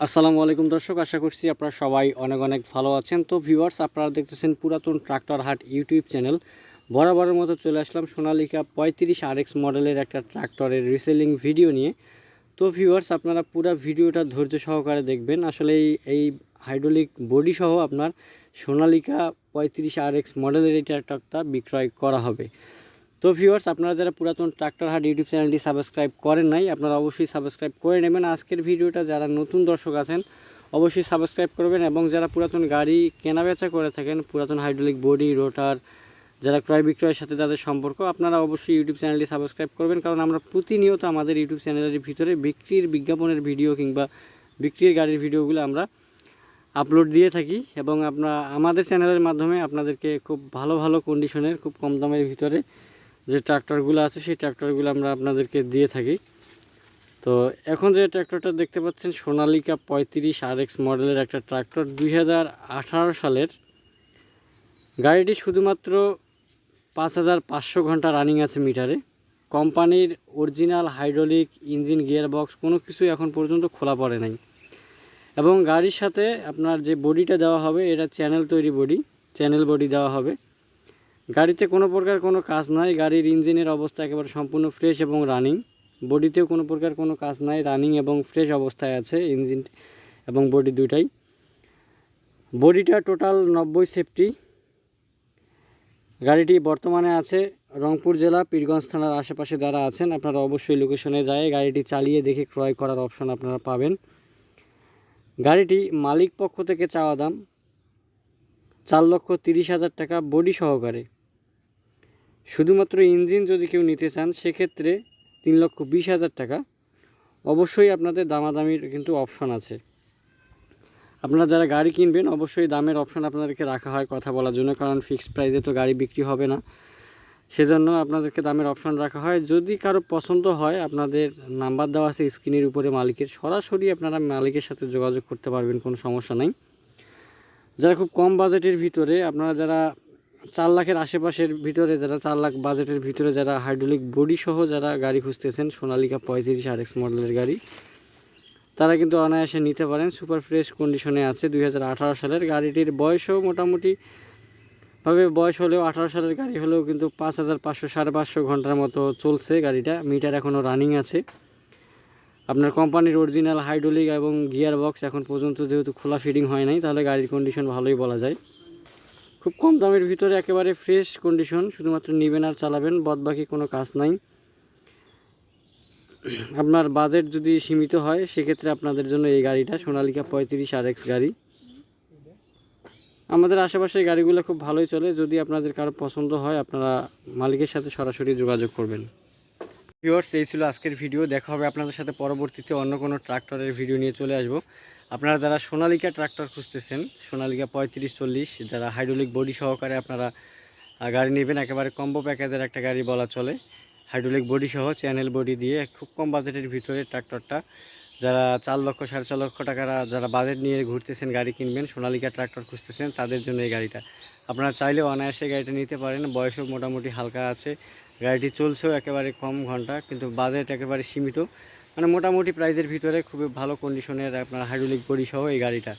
আসসালামু আলাইকুম দর্শক, আশা করছি আপনারা সবাই অনেক অনেক ভালো আছেন। তো ভিউয়ার্স আপনারা দেখতেছেন পুরাতন ট্রাক্টর হাট ইউটিউব চ্যানেল। বরাবরের মতো চলে আসলাম সোনালিকা পঁয়ত্রিশ আর এক্স মডেলের একটা ট্রাক্টরের রিসেলিং ভিডিও নিয়ে। তো ভিউয়ার্স আপনারা পুরো ভিডিওটা ধৈর্য সহকারে দেখবেন। আসলে এই এই হাইড্রোলিক বডি সহ আপনার সোনালিকা পঁয়ত্রিশ আর এক্স মডেলের এই ট্রাক্টরটা বিক্রয় করা হবে। তো ভিউয়ার্স আপনারা যারা পুরাতন ট্রাক্টর হাট ইউটিউব চ্যানেলটি সাবস্ক্রাইব করেন নাই, আপনারা অবশ্যই সাবস্ক্রাইব করে নেবেন। আজকের ভিডিওটা যারা নতুন দর্শক আছেন, অবশ্যই সাবস্ক্রাইব করবেন এবং যারা পুরাতন গাড়ি কেনাবেচা করে থাকেন, পুরাতন হাইড্রোলিক বডি রোটার যারা ক্রয় বিক্রয়ের সাথে যাদের সম্পর্ক, আপনারা অবশ্যই ইউটিউব চ্যানেলটি সাবস্ক্রাইব করবেন। কারণ আমরা প্রতিনিয়ত আমাদের ইউটিউব চ্যানেলের ভিতরে বিক্রির, বিজ্ঞাপনের ভিডিও কিংবা বিক্রির গাড়ির ভিডিওগুলো আমরা আপলোড দিয়ে থাকি এবং আপনারা আমাদের চ্যানেলের মাধ্যমে আপনাদেরকে খুব ভালো ভালো কন্ডিশনের খুব কম দামের ভিতরে যে ট্রাক্টরগুলো আছে, সেই ট্রাক্টরগুলো আমরা আপনাদেরকে দিয়ে থাকি। তো এখন যে ট্র্যাক্টরটা দেখতে পাচ্ছেন, সোনালিকা পঁয়ত্রিশ আর এক্স মডেলের একটা ট্রাক্টর, দুই সালের। গাড়িটি শুধুমাত্র পাঁচ হাজার পাঁচশো ঘণ্টা রানিং আছে মিটারে। কোম্পানির original hydraulic engine gear box কোনো কিছুই এখন পর্যন্ত খোলা পড়ে নাই। এবং গাড়ির সাথে আপনার যে বডিটা দেওয়া হবে, এটা চ্যানেল তৈরি বডি, চ্যানেল বডি দেওয়া হবে। গাড়িতে কোনো প্রকার কোনো কাজ নাই, গাড়ির ইঞ্জিনের অবস্থা একেবারে সম্পূর্ণ ফ্রেশ এবং রানিং বডিতেও কোনো প্রকার কোনো কাজ নাই রানিং এবং ফ্রেশ অবস্থায় আছে ইঞ্জিন এবং বডি দুইটাই। বডিটা টোটাল নব্বই সেফটি গাড়িটি বর্তমানে আছে রংপুর জেলা, পীরগঞ্জ থানার আশেপাশে যারা আছেন, আপনারা অবশ্যই লোকেশনে যায়, গাড়িটি চালিয়ে দেখে ক্রয় করার অপশন আপনারা পাবেন। গাড়িটি মালিক পক্ষ থেকে চাওয়া দাম চার লক্ষ তিরিশ হাজার টাকা বডি সহকারে। শুধুমাত্র ইঞ্জিন যদি কেউ নিতে চান, সেক্ষেত্রে তিন লক্ষ বিশ হাজার টাকা। অবশ্যই আপনাদের দামাদামির কিন্তু অপশন আছে। আপনারা যারা গাড়ি কিনবেন, অবশ্যই দামের অপশন আপনাদেরকে রাখা হয় কথা বলার জন্য, কারণ ফিক্সড প্রাইসে তো গাড়ি বিক্রি হবে না। সেজন্য আপনাদেরকে দামের অপশন রাখা হয়। যদি কারও পছন্দ হয়, আপনাদের নাম্বার দেওয়া আছে স্ক্রিনের উপরে মালিকের। সরাসরি আপনারা মালিকের সাথে যোগাযোগ করতে পারবেন, কোনো সমস্যা নাই। যারা খুব কম বাজেটের ভিতরে, আপনারা যারা চার লাখের আশেপাশের ভিতরে যারা, চার লাখ বাজেটের ভিতরে যারা হাইড্রোলিক বডি সহ যারা গাড়ি খুঁজতেছেন, সোনালিকা পঁয়ত্রিশ আর এক্স মডেলের গাড়ি, তারা কিন্তু অনায়াসে নিতে পারেন। সুপার ফ্রেশ কন্ডিশনে আছে দুই হাজার আঠারো সালের গাড়িটির বয়সও মোটামুটি, ভাবে বয়স হলেও আঠারো সালের গাড়ি হলেও কিন্তু পাঁচ হাজার পাঁচশো, সাড়ে পাঁচশো ঘণ্টার মতো চলছে গাড়িটা। মিটার এখনও রানিং আছে। আপনার কোম্পানির অরিজিনাল হাইড্রোলিক এবং গিয়ার বক্স এখন পর্যন্ত যেহেতু খোলা ফিডিং হয় নাই, তাহলে গাড়ির কন্ডিশন ভালোই বলা যায়। খুব কম দামের ভিতরে একেবারে ফ্রেশ কন্ডিশন শুধুমাত্র নেবেন আর চালাবেন, বাদবাকি কোনো কাজ নাই। আপনার বাজেট যদি সীমিত হয়, সেক্ষেত্রে আপনাদের জন্য এই গাড়িটা, সোনালিকা পঁয়ত্রিশ আর এক্স গাড়ি। আমাদের আশেপাশে গাড়িগুলো খুব ভালোই চলে, যদি আপনাদের কারও পছন্দ হয়, আপনারা মালিকের সাথে সরাসরি যোগাযোগ করবেন। ভিউয়ার্স এই ছিল আজকের ভিডিও দেখা হবে আপনাদের সাথে পরবর্তীতে অন্য কোনো ট্রাক্টরের ভিডিও নিয়ে চলে আসব। আপনারা যারা সোনালিকা ট্রাক্টর খুঁজতেছেন, সোনালিকা পঁয়ত্রিশ চল্লিশ, যারা হাইড্রোলিক বডি সহকারে আপনারা গাড়ি নেবেন, একেবারে কম্বো প্যাকেজের একটা গাড়ি বলা চলে। হাইড্রোলিক বডি সহ চ্যানেল বডি দিয়ে খুব কম বাজেটের ভিতরে ট্রাক্টরটা, যারা চার লক্ষ, সাড়ে চার লক্ষ টাকার যারা বাজেট নিয়ে ঘুরতেছেন, গাড়ি কিনবেন, সোনালিকা ট্রাক্টর খুঁজতেছেন, তাদের জন্য এই গাড়িটা। আপনারা চাইলে অনায়াসে গাড়িটা নিতে পারেন, বয়সও মোটামুটি হালকা আছে। গাড়িটি চলছেও একেবারে কম ঘণ্টা, কিন্তু বাজেট একেবারে সীমিত। মানে মোটামুটি প্রাইজের ভিতরে খুবই ভালো কন্ডিশনের আপনার হাইড্রোলিক বডি সহ এই গাড়িটা।